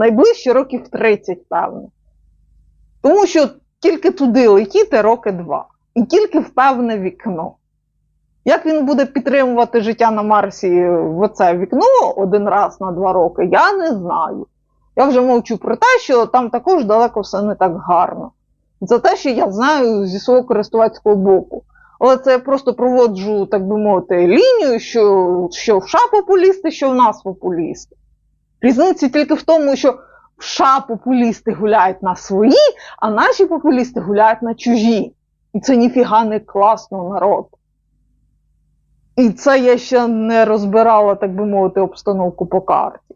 Найближчі років 30, певно. Тому що тільки туди летіти роки два. І тільки в певне вікно. Як він буде підтримувати життя на Марсі в оце вікно один раз на два роки, я не знаю. Я вже мовчу про те, що там також далеко все не так гарно. Це те, що я знаю зі свого користувацького боку. Але це я просто проводжу, так би мовити, лінію, що, що в США популісти, що в нас популісти. Різниця тільки в тому, що в США популісти гуляють на свої, а наші популісти гуляють на чужі. І це ніфіга не класно народ. І це я ще не розбирала, так би мовити, обстановку по карті.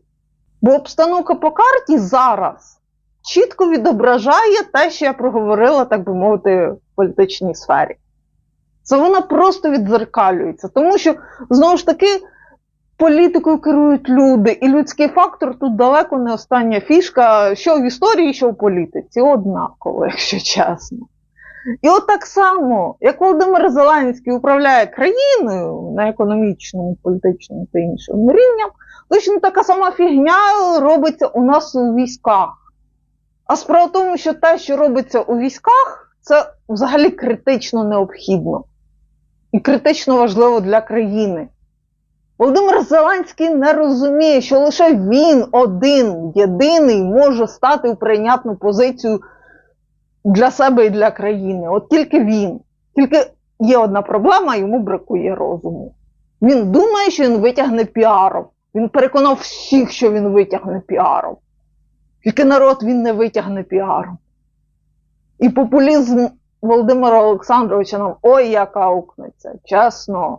Бо обстановка по карті зараз чітко відображає те, що я проговорила, так би мовити, в політичній сфері. Це вона просто відзеркалюється. Тому що, знову ж таки, політикою керують люди, і людський фактор тут далеко не остання фішка, що в історії, що в політиці. Однаково, якщо чесно. І от так само, як Володимир Зеленський управляє країною на економічному, політичному та іншому рівням, точно така сама фігня робиться у нас у військах. А справа в тому, що те, що робиться у військах, це взагалі критично необхідно і критично важливо для країни. Володимир Зеленський не розуміє, що лише він один, єдиний, може стати в прийнятну позицію для себе і для країни. От тільки він. Тільки є одна проблема, йому бракує розуму. Він думає, що він витягне піаром. Він переконав всіх, що він витягне піаром. Тільки народ він не витягне піаром. І популізм Володимира Олександровича нам ой як аукнеться, чесно.